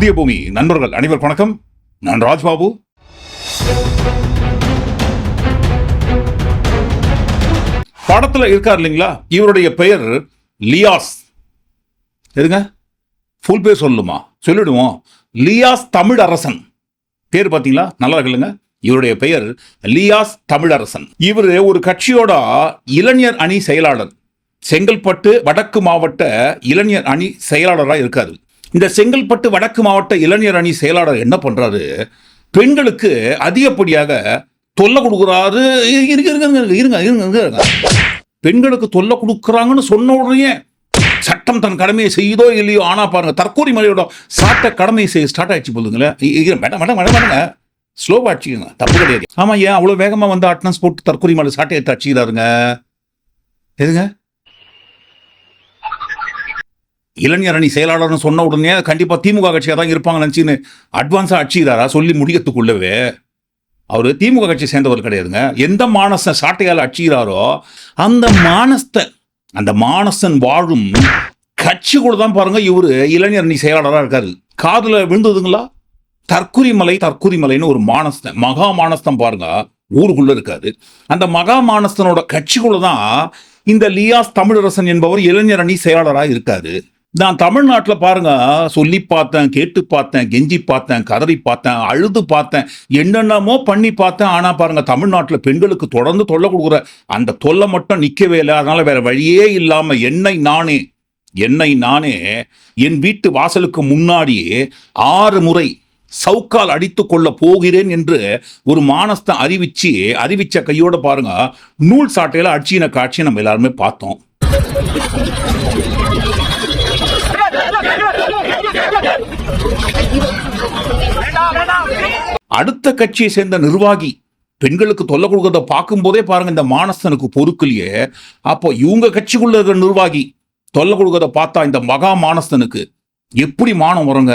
புதிய பூமி நண்பர்கள் அனைவர் வணக்கம். நான் ராஜ்பாபு. படத்துல இருக்கார் இல்லைங்களா? இவருடைய பெயர் லியாஸ். எதுங்க ஃபுல் பேர் சொல்லுமா? சொல்லிடுவோம். லியாஸ் தமிழ் அரசன் பேர் பார்த்தீங்களா? நல்லா இருக்குல்லுங்க இவருடைய பெயர் லியாஸ் தமிழரசன். இவர் ஒரு கட்சியோட இளைஞர் அணி செயலாளர். செங்கல்பட்டு வடக்கு மாவட்ட இளைஞர் அணி செயலாளராக இருக்காரு. இந்த செங்கல்பட்டு வடக்கு மாவட்ட இளைஞர் அணி செயலாளர் என்ன பண்றாரு? பெண்களுக்கு அதிகப்படியாக தொல்லை கொடுக்குறாரு. இருங்க இருங்க இருங்க இருங்க இருங்க பெண்களுக்கு தொல்லை கொடுக்குறாங்கன்னு சொன்ன உடனே சட்டம் தன் கடமையை செய்யுதோ இல்லையோ ஆனா பாருங்க தற்கூரி மலையோட சாட்ட கடமையை செய்ய ஸ்டார்ட் ஆயிடுச்சு போதுங்களேன் மேடம் மேடம் மேடம் மேடம் ஸ்லோவாக ஸ்லோவா அடிச்சுக்கோங்க தப்பு கிடையாது. ஆமா ஏன் அவ்வளோ வேகமாக வந்து அட்டனன்ஸ் போட்டு தற்கொலை மலை சாட்டை எடுத்து அடிச்சுக்கிறாருங்க? எதுங்க? இளைஞர் அணி செயலாளர்னு சொன்ன உடனே கண்டிப்பாக திமுக கட்சியாக தான் இருப்பாங்க நினச்சின்னு அட்வான்ஸாக அடிச்சுக்கிறாரா? சொல்லி முடிக்கிறதுக்குள்ளவே அவர் திமுக கட்சி சேர்ந்தவர் கிடையாதுங்க. எந்த மானசன் சாட்டையால் அடிச்சுக்கிறாரோ அந்த மானஸ்தன் அந்த மானசன் வாழும் கட்சி கூட தான் பாருங்க இவர் இளைஞர் அணி செயலாளராக இருக்காரு. காதில் விழுந்ததுங்களா? தற்குறிமலை தற்குறிமலைன்னு ஒரு மானஸ்தன் மகா மானஸ்தம் பாருங்க ஊருக்குள்ள இருக்காரு. அந்த மகா மானஸ்தனோட கட்சிக்குள்ள தான் இந்த லியாஸ் தமிழரசன் என்பவர் இளைஞர் அணி செயலாளராக இருக்காரு. நான் தமிழ்நாட்டில் பாருங்க சொல்லி பார்த்தேன் கேட்டு பார்த்தேன் கெஞ்சி பார்த்தேன் கதறி பார்த்தேன் அழுது பார்த்தேன் என்னென்னமோ பண்ணி பார்த்தேன். ஆனால் பாருங்க தமிழ்நாட்டில் பெண்களுக்கு தொடர்ந்து தொல்லை கொடுக்குற அந்த தொல்லை மட்டும் நிற்கவே இல்லை. அதனால வேற வழியே இல்லாமல் என்னை நானே என்னை நானே என் வீட்டு வாசலுக்கு முன்னாடியே ஆறு முறை சவுக்கால் அடித்து கொள்ள போகிறேன் என்று ஒரு மானஸ்தம் அறிவிச்சு அறிவிச்ச கையோட பாருங்க நூல் சாட்டையில அடிச்சின காட்சியை நம்ம எல்லாருமே பார்த்தோம். அடுத்த கட்சியை சேர்ந்த நிர்வாகி பெண்களுக்கு தொல்லை கொடுக்கறத பார்க்கும்போதே பாருங்க இந்த மானசனுக்கு பொறுக்கலையே அப்போ இவங்க கட்சிக்குள்ள இருக்கிற நிர்வாகி தொல்லை கொடுக்கறத பார்த்தா இந்த மகா மானஸ்தனுக்கு எப்படி மானம் வருங்க?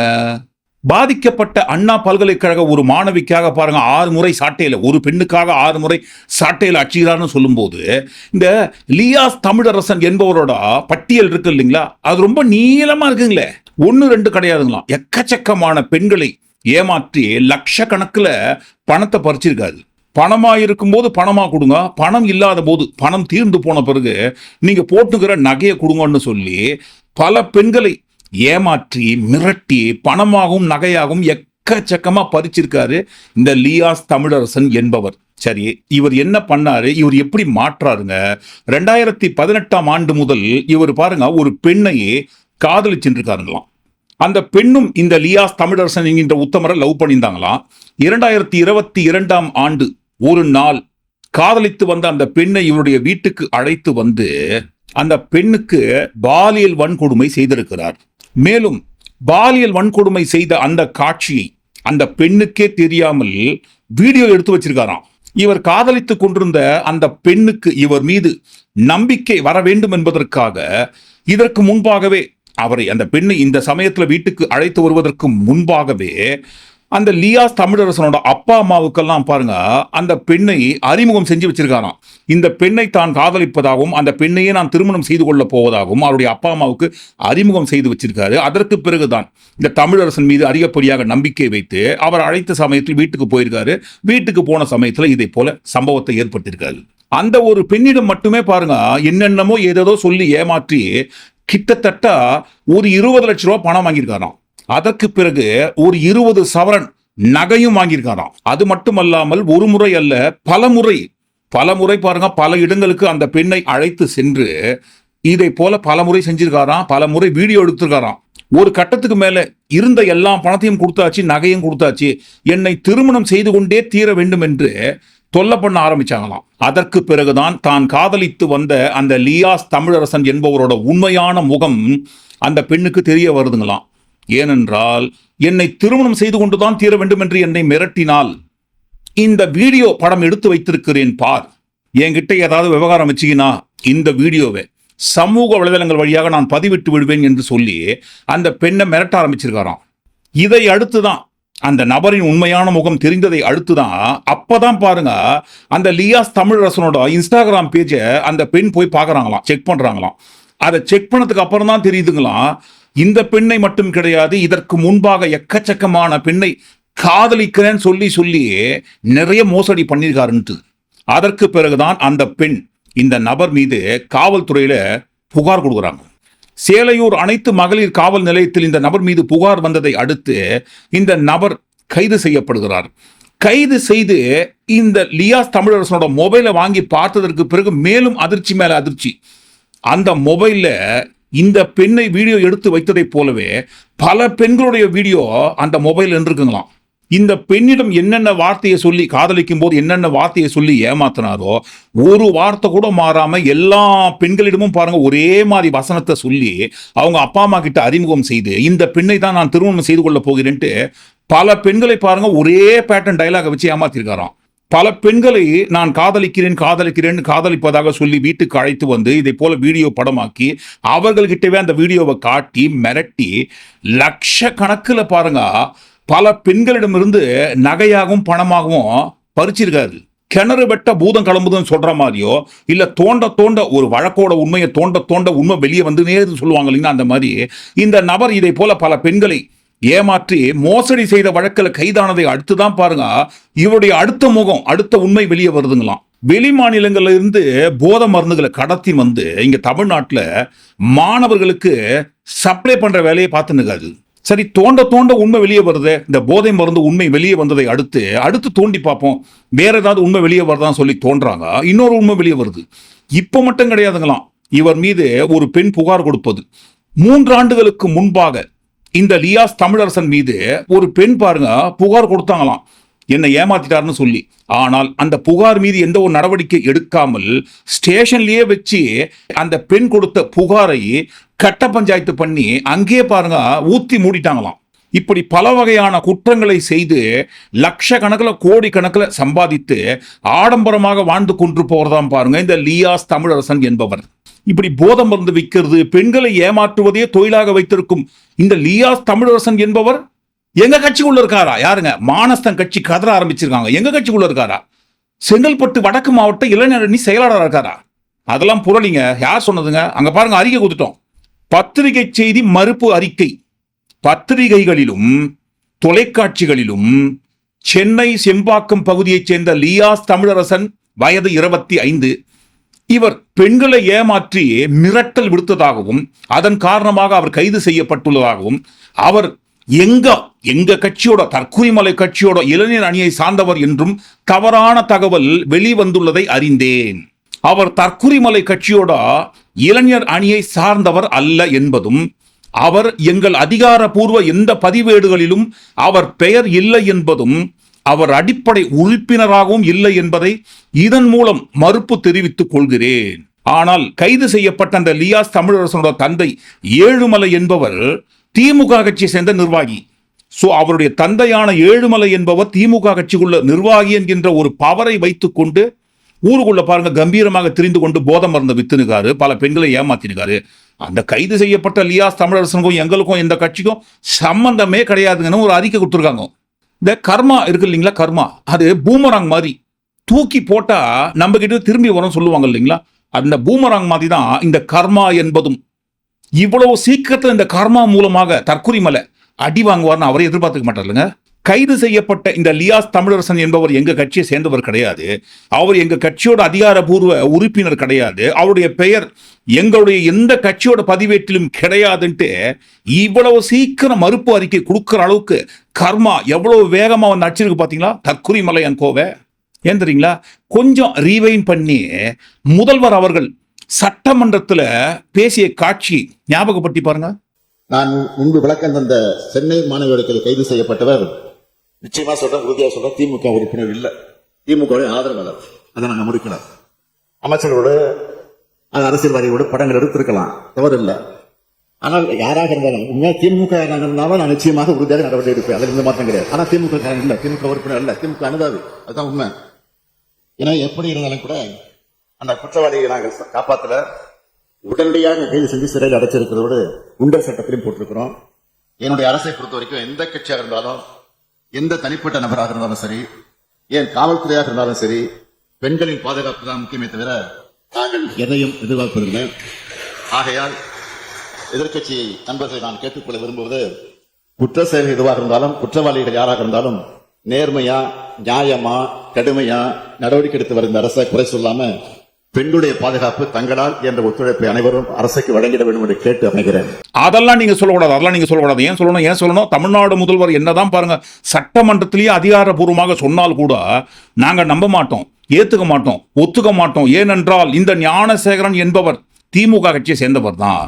பாதிக்கப்பட்ட அண்ணா பல்கலைக்கழக ஒரு மாணவிக்காக பாருங்க ஆறு முறை சாட்டையில் ஒரு பெண்ணுக்காக ஆறு முறை சாட்டையில் அச்சுகிறான்னு சொல்லும்போது இந்த லியாஸ் தமிழரசன் என்பவரோட பட்டியல் இருக்கு இல்லைங்களா? அது ரொம்ப நீளமாக இருக்குங்களே. ஒன்று ரெண்டு கிடையாதுங்களாம். எக்கச்சக்கமான பெண்களை ஏமாற்றி லட்சக்கணக்கில் பணத்தை பறிச்சிருக்காரு. பணமாக இருக்கும்போது பணமாக கொடுங்க பணம் இல்லாத போது பணம் தீர்ந்து போன பிறகு நீங்கள் போட்டுக்கிற நகையை கொடுங்கன்னு சொல்லி பல பெண்களை ஏமாற்றி மிரட்டி பணமாகவும் நகையாகவும் எக்கச்சக்கமாக பறிச்சிருக்காரு இந்த லியாஸ் தமிழரசன் என்பவர். சரி இவர் என்ன பண்ணாரு இவர் எப்படி மாற்றாருங்க? ரெண்டாயிரத்தி பதினெட்டாம் ஆண்டு முதல் இவர் பாருங்க ஒரு பெண்ணையே காதலிச்சுருக்காருங்களாம் அந்த பெண்ணும் இந்த லியாஸ் தமிழரசன் என்கின்ற உத்தமரை லவ் பண்ணியிருந்தாங்களாம். இரண்டாயிரத்தி இருபத்தி இரண்டாம் ஆண்டு ஒரு நாள் காதலித்து வந்த அந்த பெண்ணை இவருடைய வீட்டுக்கு அழைத்து வந்து அந்த பெண்ணுக்கு பாலியல் வன்கொடுமை செய்திருக்கிறார். மேலும் பாலியல் வன்கொடுமை செய்த அந்த காட்சியை அந்த பெண்ணுக்கே தெரியாமல் வீடியோ எடுத்து வச்சிருக்காராம். இவர் காதலித்துக் கொண்டிருந்த அந்த பெண்ணுக்கு இவர் மீது நம்பிக்கை வர வேண்டும் என்பதற்காக இதற்கு முன்பாகவே அவரை அந்த பெண்ணை இந்த சமயத்தில் வீட்டுக்கு அழைத்து வருவதற்கு முன்பாகவே அந்த லியாஸ் தமிழரசனோட அப்பா அம்மாவுக்கெல்லாம் பாருங்க அந்த பெண்ணை அறிமுகம் செஞ்சு வச்சிருக்காராம். இந்த பெண்ணை தான் காதலிப்பதாகவும் அந்த பெண்ணையே நான் திருமணம் செய்து கொள்ள போவதாகவும் அவருடைய அப்பா அம்மாவுக்கு அறிமுகம் செய்து வச்சிருக்காரு. அதற்கு பிறகுதான் இந்த தமிழரசன் மீது அதிகப்படியாக நம்பிக்கை வைத்து அவர் அழைத்த சமயத்தில் வீட்டுக்கு போயிருக்காரு. வீட்டுக்கு போன சமயத்தில் இதை போல சம்பவத்தை ஏற்படுத்தியிருக்காரு. அந்த ஒரு பெண்ணிடம் மட்டுமே பாருங்க என்னென்னமோ ஏதேதோ சொல்லி ஏமாற்றி கிட்டத்தட்ட ஒரு இருபது லட்ச ரூபா பணம் வாங்கியிருக்காராம். அதற்கு பிறகு ஒரு இருபது சவரன் நகையும் வாங்கியிருக்காராம். அது மட்டுமல்லாமல் ஒரு முறை அல்ல பல முறை பல முறை பாருங்க பல இடங்களுக்கு அந்த பெண்ணை அழைத்து சென்று இதை போல பல முறை செஞ்சிருக்காராம் பல முறை வீடியோ எடுத்திருக்காராம். ஒரு கட்டத்துக்கு மேல இருந்த எல்லா பணத்தையும் கொடுத்தாச்சு நகையும் கொடுத்தாச்சு. என்னை திருமணம் செய்து கொண்டே தீர வேண்டும் என்று தொல்லை பண்ண ஆரம்பிச்சாங்களாம். அதற்கு பிறகுதான் தான் காதலித்து வந்த அந்த லியாஸ் தமிழரசன் என்பவரோட உண்மையான முகம் அந்த பெண்ணுக்கு தெரிய வருதுங்களாம். ஏனென்றால் என்னை திருமணம் செய்து கொண்டுதான் தீர வேண்டும் என்று என்னை மிரட்டினால் இந்த வீடியோ படம் எடுத்து வைத்திருக்கிறேன் பார். என்கிட்ட ஏதாவது விவகாரம் வச்சீங்கன்னா இந்த வீடியோவை சமூக வலைதளங்கள் வழியாக நான் பதிவிட்டு விடுவேன் என்று சொல்லி அந்த பெண்ணை மிரட்ட ஆரம்பிச்சிருக்காராம். இதை அடுத்து தான் அந்த நபரின் உண்மையான முகம் தெரிந்ததை அடுத்துதான் அப்பதான் பாருங்க அந்த லியாஸ் தமிழரசனோட இன்ஸ்டாகிராம் பேஜை அந்த பெண் போய் பார்க்குறாங்களாம் செக் பண்றாங்களாம். அதை செக் பண்ணதுக்கு அப்புறம் தான் தெரியுதுங்களாம் இந்த பெண்ணை மட்டும் கிடையாது இதற்கு முன்பாக எக்கச்சக்கமான பெண்ணை காதலிக்கிறேன்னு சொல்லி சொல்லி நிறைய மோசடி பண்ணியிருக்காருன்ட்டு அதற்கு பிறகுதான் அந்த பெண் இந்த நபர் மீது காவல்துறையில புகார் கொடுக்குறாங்க. சேலையூர் அனைத்து மகளிர் காவல் நிலையத்தில் இந்த நபர் மீது புகார் வந்ததை அடுத்து இந்த நபர் கைது செய்யப்படுகிறார். கைது செய்து இந்த லியாஸ் தமிழரசனோட மொபைலை வாங்கி பார்த்ததற்கு பிறகு மேலும் அதிர்ச்சி மேல அதிர்ச்சி. அந்த மொபைலில் இந்த பெண்ணை வீடியோ எடுத்து வைத்ததைப் போலவே பல பெண்களுடைய வீடியோ அந்த மொபைல் இருக்குங்களாம் இந்த பெண்ணிடம் என்னென்ன வார்த்தையை சொல்லி காதலிக்கும் போது என்னென்ன வார்த்தையை சொல்லி ஏமாத்தினாரோ ஒரு வார்த்தை கூட மாறாம எல்லா பெண்களிடமும் பாருங்க ஒரே மாதிரி வசனத்தை சொல்லி அவங்க அப்பா அம்மா கிட்ட அறிமுகம் செய்து இந்த பெண்ணை தான் நான் திருமணம் செய்து கொள்ள போகிறேன்ட்டு பல பெண்களை பாருங்க ஒரே பேட்டர்ன் டைலாக வச்சு ஏமாத்திருக்காராம். பல பெண்களை நான் காதலிக்கிறேன் காதலிக்கிறேன் காதலிப்பதாக சொல்லி வீட்டுக்கு அழைத்து வந்து இதை போல வீடியோ படமாக்கி அவர்கள்கிட்டவே அந்த வீடியோவை காட்டி மிரட்டி லட்சக்கணக்கில் பாருங்க பல பெண்களிடமிருந்து நகையாகவும் பணமாகவும் பறிச்சிருக்காரு. கிணறு வெட்ட பூதம் கிளம்புதுன்னு சொல்ற மாதிரியோ இல்ல தோண்ட தோண்ட ஒரு வழக்கோட உண்மையை தோண்ட தோண்ட உண்மை வெளியே வந்துனே சொல்லுவாங்க இல்லைன்னா அந்த மாதிரி இந்த நபர் இதை போல பல பெண்களை ஏமாற்றி மோசடி செய்த வழக்கில் கைதானதை அடுத்து தான் பாருங்க இவருடைய அடுத்த முகம் அடுத்த உண்மை வெளியே வருதுங்களாம். வெளி மாநிலங்கள்ல இருந்து போத மருந்துகளை கடத்தி வந்து இங்க தமிழ்நாட்டில் மாணவர்களுக்கு சப்ளை பண்ற வேலையை பார்த்துனுக்காது சரி தோண்ட தோண்ட உண்மை வெளியே வருது இந்த போதை மருந்து உண்மை வெளியே வந்ததை அடுத்து அடுத்து தோண்டி பார்ப்போம். வேற ஏதாவது உண்மை வெளியே வருதான்னு சொல்லி தோன்றாங்க இன்னொரு உண்மை வெளியே வருது. இப்போ மட்டும் கிடையாதுங்களாம். இவர் மீது ஒரு பெண் புகார் கொடுப்பது. மூன்று ஆண்டுகளுக்கு முன்பாக இந்த லியாஸ் தமிழரசன் மீது ஒரு பெண் பாருங்க புகார் கொடுத்தாங்களாம். என்னை ஏமாத்திட்டாருன்னு சொல்லி. ஆனால் அந்த புகார் மீது எந்த ஒரு நடவடிக்கை எடுக்காமல் ஸ்டேஷன்லயே வச்சு அந்த பெண் கொடுத்த புகாரை கட்ட பஞ்சாயத்து பண்ணி அங்கேயே பாருங்க ஊத்தி மூடிட்டாங்களாம். இப்படி பல வகையான குற்றங்களை செய்து லட்சக்கணக்கில் கோடி கணக்கில் சம்பாதித்து ஆடம்பரமாக வாழ்ந்து கொண்டு போகிறதான் பாருங்க இந்த லியாஸ் தமிழரசன் என்பவர். இப்படி போதம் மருந்து விற்கிறது பெண்களை ஏமாற்றுவதே தொழிலாக வைத்திருக்கும் இந்த லியாஸ் தமிழரசன் என்பவர் எங்க கட்சிக்குள்ள இருக்காரா? யாருங்க? மானஸ்தன் கட்சி கதற ஆரம்பிச்சிருக்காங்க. எங்க கட்சிக்குள்ள இருக்காரா? செங்கல்பட்டு வடக்கு மாவட்ட இளைஞர் செயலாளராக இருக்காரா? அதெல்லாம் புரளிங்க. யார் சொன்னதுங்க? அங்க பாருங்க அறிக்கை கொடுத்துட்டோம். பத்திரிகை செய்தி மறுப்பு அறிக்கை. பத்திரிகைகளிலும் தொலைக்காட்சிகளிலும் சென்னை செம்பாக்கம் பகுதியைச் சேர்ந்த லியாஸ் தமிழரசன் வயது இருபத்தி ஐந்து. இவர் பெண்களை ஏமாற்றி மிரட்டல் விடுத்ததாகவும் அதன் காரணமாக அவர் கைது செய்யப்பட்டுள்ளதாகவும் அவர் எங்க எங்க கட்சியோட தற்குறிமலை கட்சியோட இளைஞர் அணியை சார்ந்தவர் என்றும் தவறான தகவல் வெளிவந்துள்ளதை அறிந்தேன். அவர் தற்குறிமலை கட்சியோட இளைஞர் அணியை சார்ந்தவர் அல்ல என்பதும் அவர் எங்கள் அதிகாரப்பூர்வ எந்த பதிவேடுகளிலும் அவர் பெயர் இல்லை என்பதும் அவர் அடிப்படை உறுப்பினராகவும் இல்லை என்பதை இதன் மூலம் மறுப்பு தெரிவித்துக் கொள்கிறேன். ஆனால் கைது செய்யப்பட்ட அந்த லியாஸ் தமிழரசனோட தந்தை ஏழுமலை என்பவர் திமுக கட்சியை சேர்ந்த நிர்வாகி. ஸோ அவருடைய தந்தையான ஏழுமலை என்பவர் திமுக கட்சிக்குள்ள நிர்வாகி என்கின்ற ஒரு பவரை வைத்துக்கொண்டு ஊருக்குள்ள பாருங்க கம்பீரமாக திரிந்து கொண்டு போதை மருந்த வித்துனுக்காரு பல பெண்களை ஏமாத்தினுக்காரு. அந்த கைது செய்யப்பட்ட லியாஸ் தமிழரசனுக்கும் எங்களுக்கும் இந்த கட்சிக்கும் சம்பந்தமே கிடையாதுங்கன்னு ஒரு அறிக்கை கொடுத்துருக்காங்க. இந்த கர்மா இருக்கு இல்லைங்களா கர்மா? அது பூமராங் மாதிரி தூக்கி போட்டா நம்ம கிட்ட திரும்பி வரும் சொல்லுவாங்க இல்லைங்களா? அந்த பூமராங் மாதிரி தான் இந்த கர்மா என்பதும். இவ்வளவு சீக்கிரத்தில் இந்த கர்மா மூலமாக தற்குறிமலை அடி வாங்குவார்னு அவரை எதிர்பார்த்துக்க மாட்டாருங்க கைது செய்யப்பட்ட இந்த லியாஸ் தமிழரசன் என்பவர் எங்க கட்சியை சேர்ந்தவர் கிடையாது. அவர் எங்க கட்சியோட அதிகாரபூர்வ உறுப்பினர் கிடையாது. அவருடைய பெயர் எங்களுடைய எந்த கட்சியோட பதிவேட்டிலும் கிடையாதுன்ட்டு இவ்வளவு சீக்கிரம் மறுப்பு அறிக்கை கொடுக்குற அளவுக்கு கர்மா எவ்வளவு வேகமாக வந்து அடிச்சிருக்கு பார்த்தீங்களா தக்குரி மலையன் கோவை. ஏன் தெரியுங்களா? கொஞ்சம் ரீவைன் பண்ணி முதல்வர் அவர்கள் சட்டமன்றத்தில் பேசிய காட்சி ஞாபகப்படுத்தி பாருங்க. நான் முன்பு விளக்கம் தந்த சென்னை மாணவியர்களுக்கு கைது செய்யப்பட்டவர் நிச்சயமா சொல்றேன் உறுதியா சொல்றேன். திமுக உறுப்பினர் இல்லை. திமுக ஆதரவாளர். அதை நாங்க முடிக்கணும் அமைச்சரோடு அது அரசியல்வாதிகளோடு படங்கள் எடுத்திருக்கலாம். தவறு இல்லை ஆனால் யாராக இருந்தாலும் உண்மையாக திமுக யாராக இருந்தாலும் நான் நிச்சயமாக உறுதியாக நடவடிக்கை எடுப்பேன். அதில் எந்த மாற்றம் கிடையாது. ஆனால் திமுக காரங்க திமுக உறுப்பினர் இல்லை. திமுக அனுதாவி அதுதான் உண்மை. ஏன்னா எப்படி இருந்தாலும் கூட அந்த குற்றவாளியை நாங்கள் காப்பாத்தல. உடனடியாக கைது செஞ்சு சிறையில் அடைச்சிருக்கிறதோடு குண்டர் சட்டத்திலையும் போட்டிருக்கிறோம். என்னுடைய அரசை பொறுத்த வரைக்கும் எந்த கட்சியாக இருந்தாலும் எந்த தனிப்பட்ட நபராக இருந்தாலும் சரி ஏன் காவல்துறையாக இருந்தாலும் சரி பெண்களின் பாதுகாப்பு தான் முக்கியமே தவிர நாங்கள் எதையும் எதிர்பார்ப்பதில்லை. ஆகையால் எதிர்க்கட்சி நண்பர்களை நான் கேட்டுக்கொள்ள விரும்புவது குற்ற செயல் எதுவாக இருந்தாலும் குற்றவாளிகள் யாராக இருந்தாலும் நேர்மையா நியாயமா கடுமையா நடவடிக்கை எடுத்து வரும் அரசை குறை சொல்லாம பெண்களுடைய பாதுகாப்பு தங்களால் என்ற ஒத்துழைப்பை அனைவரும் அரசுக்கு வழங்கிட வேண்டும் என்று கேட்டு அமைகிறேன். அதெல்லாம் நீங்க சொல்லக்கூடாது அதெல்லாம் நீங்க சொல்லக்கூடாது. ஏன் சொல்லணும் ஏன் சொல்லணும்? தமிழ்நாடு முதல்வர் என்னதான் பாருங்க சட்டமன்றத்திலேயே அதிகாரப்பூர்வமாக சொன்னால் கூட நாங்க நம்ப மாட்டோம் ஏத்துக்க மாட்டோம் ஒத்துக்க மாட்டோம். ஏனென்றால் இந்த ஞானசேகரன் என்பவர் திமுக கட்சியை சேர்ந்தவர் தான்.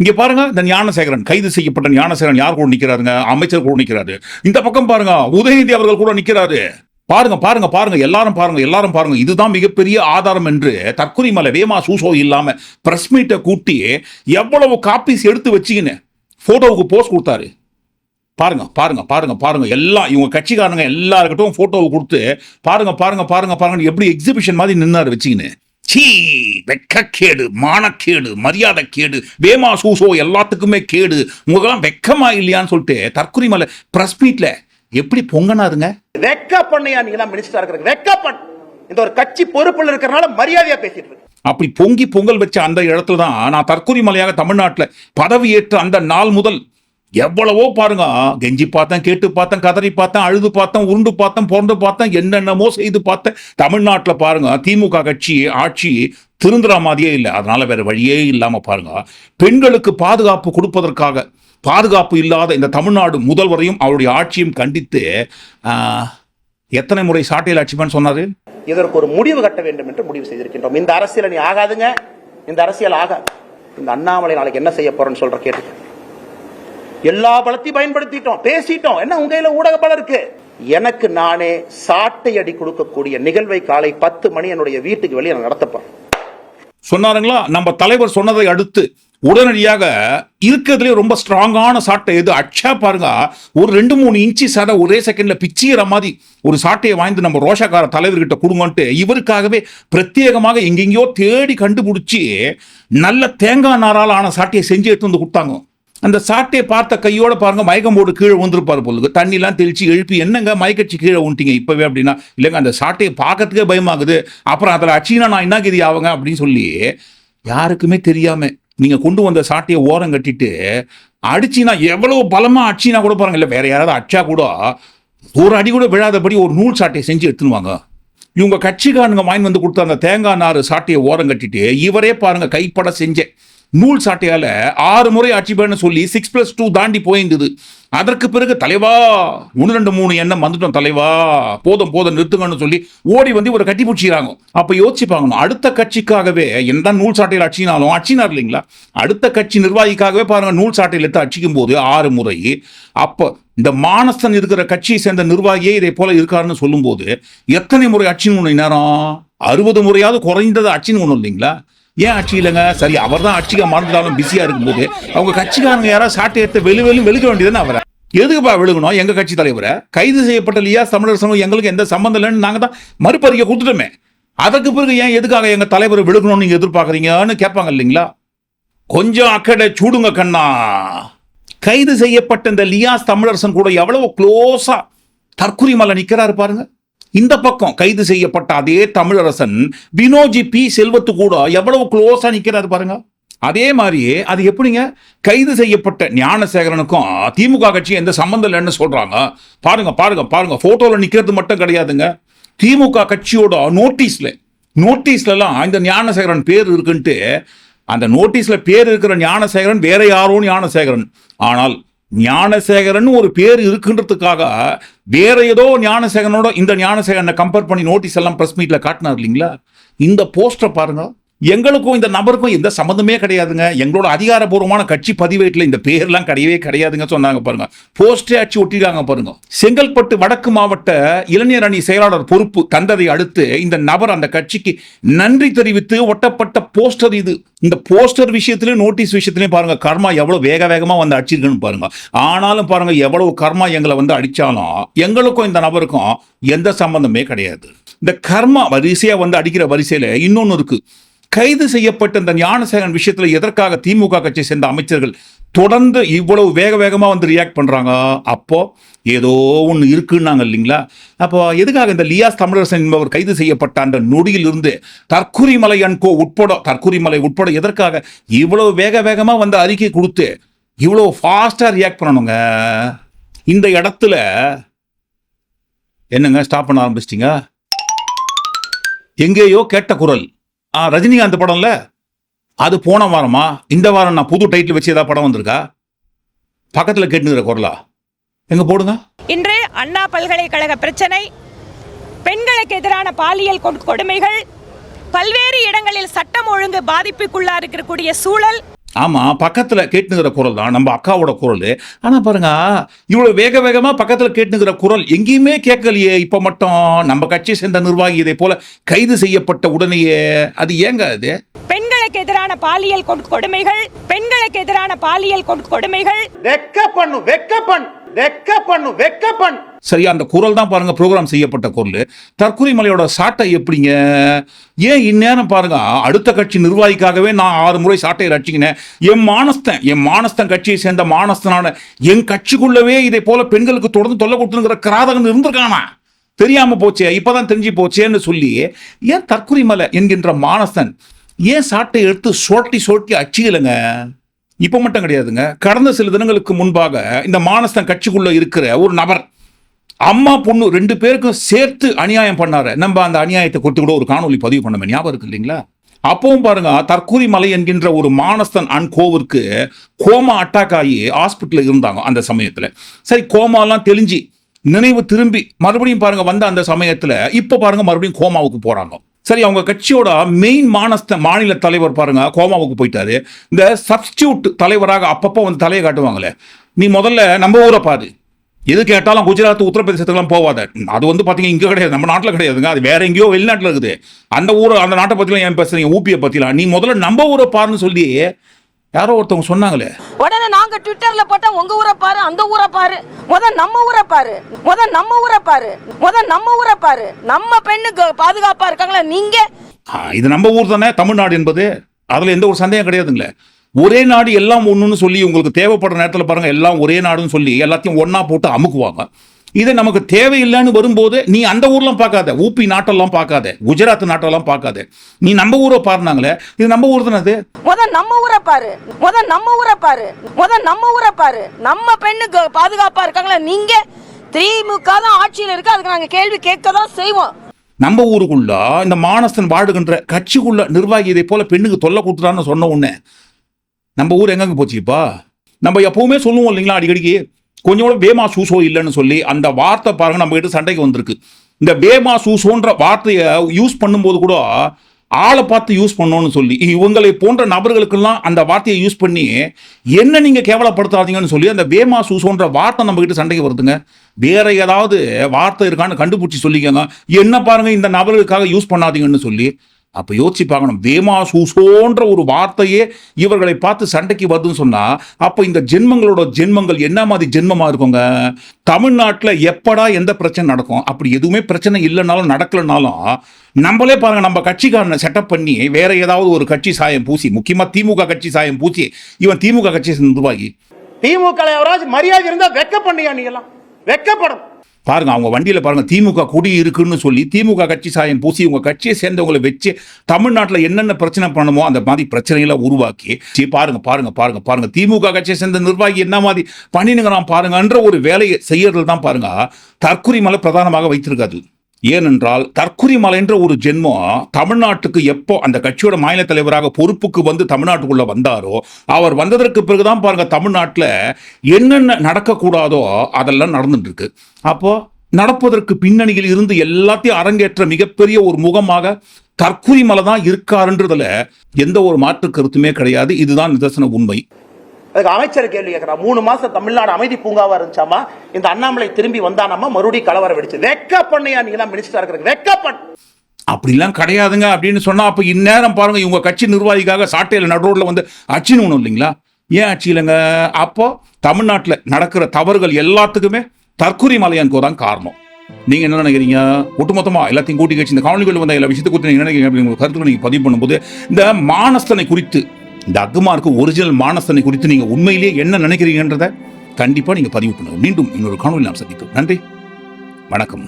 இங்க பாருங்க இந்த ஞானசேகரன் கைது செய்யப்பட்ட ஞானசேகரன் யார் கூட நிக்கிறாருங்க? அமைச்சர் கூட நிக்கிறாரு. இந்த பக்கம் பாருங்க உதயநிதி அவர்கள் கூட நிக்கிறாரு. பாருங்க பாருங்க பாருங்க எல்லாரும் பாருங்க எல்லாரும் பாருங்க. இதுதான் மிகப்பெரிய ஆதாரம் என்று தற்கொலை மலை வேமா சூசோ இல்லாம பிரஸ் மீட்டை கூட்டி எவ்வளவு காப்பீஸ் எடுத்து வச்சுக்கின்னு போட்டோவுக்கு போஸ்ட் கொடுத்தாரு. பாருங்க பாருங்க பாருங்க பாருங்க. எல்லாம் இவங்க கட்சிக்காரங்க எல்லாருக்கிட்டும் போட்டோவை கொடுத்து பாருங்க பாருங்க பாருங்க பாருங்க எப்படி எக்ஸிபிஷன் மாதிரி நின்னாரு வச்சுக்கின்னு. சீ வெக்கக்கேடு மானக்கேடு மரியாதை கேடு வேமா சூசோ எல்லாத்துக்குமே கேடு. உங்களுக்கெல்லாம் வெக்கமா இல்லையான்னு சொல்லிட்டு தற்கொலை மலை பிரஸ் மீட்ல எப்படி பொங்கனாருங்க வெக்க பண்ணையா நீங்க மினிஸ்டரா இருக்கிற வெக்க பண்ண இந்த ஒரு கட்சி பொறுப்புல இருக்கிறனால மரியாதையா பேசிட்டு இருக்கு. அப்படி பொங்கி பொங்கல் வச்ச அந்த இடத்துல தான் நான் தற்கொலை மலையாக தமிழ்நாட்டில் பதவியேற்ற அந்த நாள் முதல் எவ்வளவோ பாருங்க. கெஞ்சி பார்த்தேன் கேட்டு பார்த்தேன் கதறி பார்த்தேன் அழுது பார்த்தேன் உருண்டு பார்த்தேன் பிறந்து பார்த்தேன் என்னென்னமோ செய்து பார்த்தேன். தமிழ்நாட்டில் பாருங்க திமுக கட்சி ஆட்சி திருந்துற மாதிரியே இல்லை. அதனால வேற வழியே இல்லாம பாருங்க. பெண்களுக்கு பாதுகாப்பு கொடுப்பதற்காக பாதுகாப்பு இல்லாத இந்த தமிழ்நாடு முதல்வரையும் அவருடைய ஆட்சியும் கண்டித்து எத்தனை முறை சாட்டையில் ஆட்சிமான்னு சொன்னாரு? இதற்கு ஒரு முடிவு கட்ட வேண்டும் என்று முடிவு செய்திருக்கின்றோம். இந்த அரசியல் நீ ஆகாதுங்க. இந்த அரசியல் ஆகாது. இந்த அண்ணாமலை நாளைக்கு என்ன செய்ய போறேன்னு சொல்ற கேட்டு. எல்லா பலத்தையும் பயன்படுத்திட்டோம். பேசிட்டோம். என்ன உங்க கையில ஊடக பலம் இருக்கு எனக்கு நானே சாட்டை அடி கொடுக்கக்கூடிய நிகழ்வை காலை பத்து மணி என்னுடைய வீட்டுக்கு வெளியே நான் நடத்தப்போறேன் சொன்னாருங்களா? நம்ம தலைவர் சொன்னதை அடுத்து உடனடியாக இருக்கிறதுலே ரொம்ப ஸ்ட்ராங்கான சாட்டை. எது அச்சா பாருங்க. ஒரு ரெண்டு மூணு இன்ச்சு சடை ஒரே செகண்ட்ல பிச்சிக்கிற மாதிரி ஒரு சாட்டையை வாய்ந்து நம்ம ரோஷக்கார தலைவர்கிட்ட கொடுங்கன்ட்டு இவருக்காகவே பிரத்யேகமாக எங்கெங்கேயோ தேடி கண்டுபிடிச்சி நல்ல தேங்காய் நாரால் ஆன சாட்டையை செஞ்சு எடுத்து வந்து கொடுத்தாங்க. அந்த சாட்டையை பார்த்த கையோட பாருங்க மயக்கம் போட்டு கீழே விழுந்திருப்பாரு பொழுது தண்ணிலாம் தெளிச்சு எழுப்பி என்னங்க மயக்கச்சி கீழே விட்டீங்க இப்பவே? அப்படின்னா இல்லைங்க அந்த சாட்டையை பார்க்கறதுக்கே பயமாகுது. அப்புறம் அதில் அச்சினா நான் என்ன கதி ஆவங்க? அப்படின்னு சொல்லி யாருக்குமே தெரியாமல் நீங்கள் கொண்டு வந்த சாட்டையை ஓரம் கட்டிட்டு அடிச்சினா எவ்வளோ பலமாக அடிச்சினா கூட பாருங்கள் இல்லை வேற யாராவது அடிச்சா கூட ஒரு அடி கூட விழாதபடி ஒரு நூல் சாட்டையை செஞ்சு எடுத்துன்னு வாங்க இவங்க கட்சிக்காரனுங்க வாங்கி வந்து கொடுத்த அந்த தேங்காய் நாறு சாட்டையை ஓரம் கட்டிட்டு இவரே பாருங்கள் கைப்பட செஞ்சேன். நூல் சாட்டையால ஆறு முறை ஆட்சி பண்ண சொல்லி சிக்ஸ் ப்ளஸ் டூ தாண்டி போயிருந்தது. அதற்கு பிறகு தலைவா ஒன்று ரெண்டு மூணு எண்ணம் வந்துட்டோம் தலைவா. போதும் போதும் நிறுத்துங்கன்னு சொல்லி ஓடி வந்து ஒரு கட்டி பிடிச்சிக்கிறாங்க. அப்போ யோசிப்பாங்க அடுத்த கட்சிக்காகவே எந்த நூல் சாட்டையில் அச்சினாலும் அச்சினார் இல்லைங்களா? அடுத்த கட்சி நிர்வாகிக்காகவே பாருங்க நூல் சாட்டையில் எடுத்து அச்சிக்கும் போது ஆறு முறை. அப்போ இந்த மானசன் இருக்கிற கட்சியை சேர்ந்த நிர்வாகியே இதை போல இருக்காருன்னு சொல்லும்போது எத்தனை முறை அச்சின்னு நேரம் அறுபது முறையாவது குறைந்தது அச்சின்னு ஒன்று இல்லைங்களா? ஏன் ஆட்சி இல்லைங்க? சரி அவர் தான் ஆட்சிக்கு மறந்துட்டாலும் பிஸியாக இருக்கும்போது அவங்க கட்சிக்காரங்க யாராவது சாட்டை எடுத்து வெளி வெளியும் வெளுக்க வேண்டியதுன்னு அவரை? எதுக்குப்பா விழுகணும் எங்கள் கட்சி தலைவரை? கைது செய்யப்பட்ட இல்லையா தமிழர் சமூகம் எங்களுக்கு எந்த சம்மந்தம் இல்லைன்னு நாங்கள் தான் மறுபறிக்கை கொடுத்துட்டோமே. அதற்கு பிறகு ஏன் எதுக்காக எங்கள் தலைவர் விழுகணும்னு நீங்கள் எதிர்பார்க்குறீங்கன்னு கேட்பாங்க இல்லைங்களா? கொஞ்சம் அக்கடை சூடுங்க கண்ணா. கைது செய்யப்பட்ட இந்த லியாஸ் தமிழரசன் கூட எவ்வளவு க்ளோஸா தற்குறி மலை நிக்கிறாரு பாருங்கள் இந்த பக்கம் கைது செய்யப்பட்ட அதே தமிழரசன் வினோஜி பி. செல்வத்து கூட எவ்வளவு க்ளோஸா நிக்கிறாரு பாருங்க. அதே மாதிரியே அது எப்படிங்க? கைது செய்யப்பட்ட ஞானசேகரனுக்கும் திமுக கட்சி எந்த சம்பந்தம் இல்லைன்னு சொல்றாங்க. பாருங்க பாருங்க பாருங்க. போட்டோல நிக்கிறது மட்டும் கிடையாதுங்க. திமுக கட்சியோட நோட்டீஸ்ல நோட்டீஸ்லலாம் இந்த ஞானசேகரன் பேர் இருக்குன்ட்டு அந்த நோட்டீஸ்ல பேர் இருக்கிற ஞானசேகரன் வேற யாரோ ஞானசேகரன். ஆனால் ஞானசேகரன் ஒரு பேர் இருக்குன்றதுக்காக வேற ஏதோ ஞானசேகரனோட இந்த ஞானசேகரனை கம்பேர் பண்ணி நோட்டீஸ் எல்லாம் ப்ரெஸ் மீட்டில் காட்டினார் இல்லைங்களா? இந்த போஸ்டரை பாருங்கள் எங்களுக்கும் இந்த நபருக்கும் எந்த சம்மந்தமே கிடையாதுங்க. எங்களோட அதிகாரப்பூர்வமான கட்சி பதிவேட்டில் இந்த பேர்லாம் கிடையவே கிடையாதுங்க சொன்னாங்க பாருங்க. போஸ்டே அடிச்சு ஒட்டிருக்காங்க பாருங்க. செங்கல்பட்டு வடக்கு மாவட்ட இளைஞர் அணி செயலாளர் பொறுப்பு தந்ததை அடுத்து இந்த நபர் அந்த கட்சிக்கு நன்றி தெரிவித்து ஒட்டப்பட்ட போஸ்டர் இது. இந்த போஸ்டர் விஷயத்திலையும் நோட்டீஸ் விஷயத்திலையும் பாருங்க கர்மா எவ்வளவு வேக வேகமா வந்து அடிச்சிருக்குன்னு பாருங்க. ஆனாலும் பாருங்க எவ்வளவு கர்மா எங்களை வந்து அடிச்சாலும் எங்களுக்கும் இந்த நபருக்கும் எந்த சம்பந்தமே கிடையாது. இந்த கர்மா வரிசையா வந்து அடிக்கிற வரிசையில இன்னொன்னு இருக்கு. கைது செய்யப்பட்ட இந்த ஞானசேகரன் விஷயத்தில் எதற்காக திமுக கட்சியை சேர்ந்த அமைச்சர்கள் தொடர்ந்து இவ்வளவு வேக வேகமாக வந்து ரியாக்ட் பண்ணுறாங்க அப்போது ஏதோ ஒன்று இருக்குன்னாங்க இல்லைங்களா? அப்போ எதுக்காக இந்த லியாஸ் தமிழரசன் என்பவர் கைது செய்யப்பட்ட அந்த நொடியிலிருந்து தற்குறிமலை அன்கோ உட்பட தற்குறிமலை உட்பட எதற்காக இவ்வளவு வேக வேகமாக வந்து அறிக்கை கொடுத்து இவ்வளோ ஃபாஸ்ட்டாக ரியாக்ட் பண்ணணுங்க? இந்த இடத்துல என்னங்க ஸ்டாப் பண்ண ஆரம்பிச்சிட்டிங்க? எங்கேயோ கேட்ட குரல். ரஜினிகாந்த் படம்ல? அது போன வாரமா? இந்த வாரம் நான் புது டைட்டில் வச்சு ஏதாவது படம் வந்திருக்கா? பக்கத்தில் கேட்டுங்கிற குரலா? எங்க போடுங்க? இன்று அண்ணா பல்கலைக்கழக பிரச்சனை பெண்களுக்கு எதிரான பாலியல் கொடுமைகள் பல்வேறு இடங்களில் சட்டம் ஒழுங்கு பாதிப்புக்குள்ளா இருக்கக்கூடிய சூழல் ஆமா பக்கத்துல கேட்டுங்கிற குரல் தான் நம்ம அக்காவோட குரல். ஆனா பாருங்க இவ்வளவு வேக வேகமா பக்கத்துல கேட்டுங்கிற குரல் எங்கேயுமே கேட்கலையே இப்ப மட்டும். நம்ம கட்சியை சேர்ந்த நிர்வாகி இதை போல கைது செய்யப்பட்ட உடனேயே அது ஏங்க அது? பெண்களுக்கு எதிரான பாலியல் கொடு- கொடுமைகள் பெண்களுக்கு எதிரான பாலியல் கொடு- கொடுமைகள். வெக்க பண்ணு வெக்க பண்ணு வெக்க பண்ணு வெக்க பண்ணு சரியா அந்த குரல் தான் பாருங்க ப்ரோக்ராம் செய்யப்பட்ட குரல். தற்கொலை மலையோட சாட்டை எப்படிங்க? ஏன் இந்நேரம் பாருங்க அடுத்த கட்சி நிர்வாகிக்காகவே நான் ஆறு முறை சாட்டையை ரட்சிக்கினேன் என் மானஸ்தன் என் மானஸ்தன் கட்சியை சேர்ந்த மானஸ்தனான என் கட்சிக்குள்ளவே இதை போல பெண்களுக்கு தொடர்ந்து தொல்லை கொடுத்துங்கிற கிராதகன் இருந்திருக்கானா? தெரியாம போச்சே இப்பதான் தெரிஞ்சு போச்சேன்னு சொல்லி ஏன் தற்கொலை மலை என்கின்ற மானஸ்தன் ஏன் சாட்டை எடுத்து சோட்டி சோட்டி அச்சிக்கலைங்க இப்போ மட்டும் கிடையாதுங்க. கடந்த சில தினங்களுக்கு முன்பாக இந்த மானஸ்தன் கட்சிக்குள்ளே இருக்கிற ஒரு நபர் அம்மா பொண்ணு ரெண்டு பேருக்கும் சேர்த்து அநியாயம் பண்ணாரு. நம்ம அந்த அநியாயத்தை கொடுத்து கூட ஒரு காணொலி பதிவு பண்ண ஞாபகம் இருக்கு இல்லைங்களா? அப்பவும் பாருங்க தற்கூரி மலை என்கின்ற ஒரு மானஸ்தன் அண்ட் கோவிற்கு கோமா அட்டாக் ஆகி ஹாஸ்பிட்டலில் இருந்தாங்க அந்த சமயத்தில். சரி கோமாலாம் தெளிஞ்சு நினைவு திரும்பி மறுபடியும் பாருங்க வந்த அந்த சமயத்தில் இப்போ பாருங்க மறுபடியும் கோமாவுக்கு போறாங்க. சரி அவங்க கட்சியோட மெயின் மானஸ்த மாநில தலைவர் பாருங்க கோமாவுக்கு போயிட்டாரு. இந்த சப்ஸ்டியூட் தலைவராக அப்பப்போ வந்து தலையை காட்டுவாங்களே. நீ முதல்ல நம்ம ஊரை பாரு. எது கேட்டாலும் குஜராத் உத்தரப்பிரதேசத்துக்குலாம் போவாத. அது வந்து பார்த்தீங்கன்னா இங்கே கிடையாது. நம்ம நாட்டில் கிடையாதுங்க. அது வேற எங்கேயோ வெளிநாட்டில் இருக்குது. அந்த ஊரை அந்த நாட்டை பற்றிலாம் ஏன் பேசுறீங்க? ஊபியை பற்றிலாம் நீ முதல்ல நம்ம ஊரை பாருன்னு சொல்லி யாரோ ஒருத்தவங்க சொன்னாங்களே? உடனே நாங்க ட்விட்டர்ல போட்டா உங்க ஊரை பாரு அந்த ஊரை பாரு. முத நம்ம ஊரை பாரு. முத நம்ம ஊரை பாரு. முத நம்ம ஊரை பாரு. நம்ம பெண்ணுக்கு பாதுகாப்பா இருக்காங்களா நீங்க? இது நம்ம ஊர் தானே தமிழ்நாடு என்பது. அதில் எந்த ஒரு சந்தேகம் கிடையாதுங்களே. ஒரே நாடு எல்லாம் ஒன்றுன்னு சொல்லி உங்களுக்கு தேவைப்படுற நேரத்தில் பாருங்க எல்லாம் ஒரே நாடுன்னு சொல்லி எல்லாத்தையும் ஒண்ணா போட்டு அமுக்குவாங்க. இது நமக்கு தேவையில்லைன்னு வரும்போது நீ அந்த ஊர்லாம் பார்க்காத. ஊபி நாட்டெல்லாம் பார்க்காத. குஜராத் நாட்டெல்லாம் பார்க்காத. நீ நம்ம ஊரை பாருனாங்களே இது நம்ம ஊர் தானே அது? முத நம்ம ஊரை பாரு. முத நம்ம ஊரை பாரு. முத நம்ம ஊரை பாரு. நம்ம பெண்ணுக்கு பாதுகாப்பா இருக்காங்களா நீங்க திமுக தான் ஆட்சியில் இருக்கு அதுக்கு நாங்க கேள்வி கேட்க தான் செய்வோம். நம்ம ஊருக்குள்ள இந்த மானஸ்தன் வாடுகின்ற கட்சிக்குள்ள நிர்வாகி இதை போல பெண்ணுக்கு தொல்லை கொடுத்துட்டான்னு சொன்ன உடனே நம்ம ஊர் எங்கங்க போச்சுப்பா நம்ம எப்பவுமே சொல்லுவோம் இல்லைங்களா அடிக்கடிக்கு? கொஞ்சம் கூட பேமா சூசோ இல்லைன்னு சொல்லி அந்த வார்த்தை பாருங்க நம்ம கிட்ட சண்டைக்கு வந்திருக்கு. இந்த பேமா சூசோன்ற வார்த்தையை யூஸ் பண்ணும்போது கூட ஆளை பார்த்து யூஸ் பண்ணோன்னு சொல்லி இவங்களை போன்ற நபர்களுக்கெல்லாம் அந்த வார்த்தையை யூஸ் பண்ணி என்ன நீங்க கேவலப்படுத்தாதீங்கன்னு சொல்லி அந்த பேமா சூசோன்ற வார்த்தை நம்ம கிட்ட சண்டைக்கு வருதுங்க. வேற ஏதாவது வார்த்தை இருக்கான்னு கண்டுபிடிச்சி சொல்லிக்கோங்க. என்ன பாருங்க இந்த நபர்களுக்காக யூஸ் பண்ணாதீங்கன்னு சொல்லி அப்போ யோசிச்சு பார்க்கணும். வேமா சூசோன்ற ஒரு வார்த்தையே இவர்களை பார்த்து சண்டைக்கு வருதுன்னு சொன்னா அப்போ இந்த ஜென்மங்களோட ஜென்மங்கள் என்ன மாதிரி ஜென்மமா இருக்குங்க? தமிழ்நாட்டில் எப்படா எந்த பிரச்சனை நடக்கும்? அப்படி எதுவுமே பிரச்சனை இல்லைனாலும் நடக்கலைனாலும் நம்மளே பாருங்க நம்ம கட்சிக்காரனை செட்டப் பண்ணி வேற ஏதாவது ஒரு கட்சி சாயம் பூசி முக்கியமா திமுக கட்சி சாயம் பூசி இவன் திமுக கட்சி நிர்வாகி. திமுக மரியாதை இருந்தா வெக்க பண்ணியா நீ எல்லாம் வெக்கப்படும். பாருங்க அவங்க வண்டியில் பாருங்க திமுக குடி இருக்குன்னு சொல்லி திமுக கட்சி சாயம் பூசி உங்க கட்சியை சேர்ந்தவங்களை வச்சு தமிழ்நாட்டில் என்னென்ன பிரச்சனை பண்ணணுமோ அந்த மாதிரி பிரச்சனைகளை உருவாக்கி பாருங்க பாருங்க பாருங்க பாருங்க திமுக கட்சியை சேர்ந்த நிர்வாகி என்ன மாதிரி பண்ணினுங்கிறான் பாருங்கன்ற ஒரு வேலையை செய்யறது தான் பாருங்க தற்குறி மலை பிரதானமாக வைத்திருக்காது ஏனென்றால் தற்குறி மலைன்ற ஒரு ஜென்மம் தமிழ்நாட்டுக்கு எப்போ அந்த கட்சியோட மாநில தலைவராக பொறுப்புக்கு வந்து தமிழ்நாட்டுக்குள்ள வந்தாரோ அவர் வந்ததற்கு பிறகுதான் பாருங்க தமிழ்நாட்டில் என்னென்ன நடக்கக்கூடாதோ அதெல்லாம் நடந்துட்டு இருக்கு அப்போ நடப்பதற்கு பின்னணியில் இருந்து எல்லாத்தையும் அரங்கேற்ற மிகப்பெரிய ஒரு முகமாக தற்குறி மலை தான் இருக்காருன்றதுல எந்த ஒரு மாற்று கருத்துமே கிடையாது. இதுதான் நிதர்சன உண்மை. அதுக்கு அமைச்சர் கேள்வி கேட்கிறா மூணு மாசம் தமிழ்நாடு அமைதி பூங்காவா இருந்துச்சாமா? இந்த அண்ணாமலை திரும்பி வந்தானாமா மறுபடியும் கலவரம் வெடிச்சு. வெக்க பண்ணியா நீங்க எல்லாம் மினிஸ்டரா இருக்கிறது வெக்க பண்ண அப்படிலாம் கிடையாதுங்க. அப்படின்னு சொன்னா அப்ப இந்நேரம் பாருங்க இவங்க கட்சி நிர்வாகிக்காக சாட்டையில நடுரோட்ல வந்து அச்சின்னு இல்லைங்களா? ஏன் ஆட்சி இல்லைங்க? அப்போ தமிழ்நாட்டில் நடக்கிற தவறுகள் எல்லாத்துக்குமே தற்கொலை மலையான்கோ தான் காரணம். நீங்க என்ன நினைக்கிறீங்க? ஒட்டுமொத்தமா எல்லாத்தையும் கூட்டி கட்சி இந்த காணொலிகள் வந்த எல்லா விஷயத்தை குறித்து நீங்க என்ன நினைக்கிறீங்க அப்படிங்கிற கருத்துக்களை நீங்க பதிவு பண்ணும்போது இந்த மானஸ்தனை குறித்து இந்த அக்குமாருக்கு ஒரிஜினல் மானசனை குறித்து நீங்க உண்மையிலேயே என்ன நினைக்கிறீங்கன்றத கண்டிப்பா நீங்க பதிவு பண்ணுங்க. மீண்டும் இன்னொரு காணொலி நாம் சந்திப்போம். நன்றி. வணக்கம்.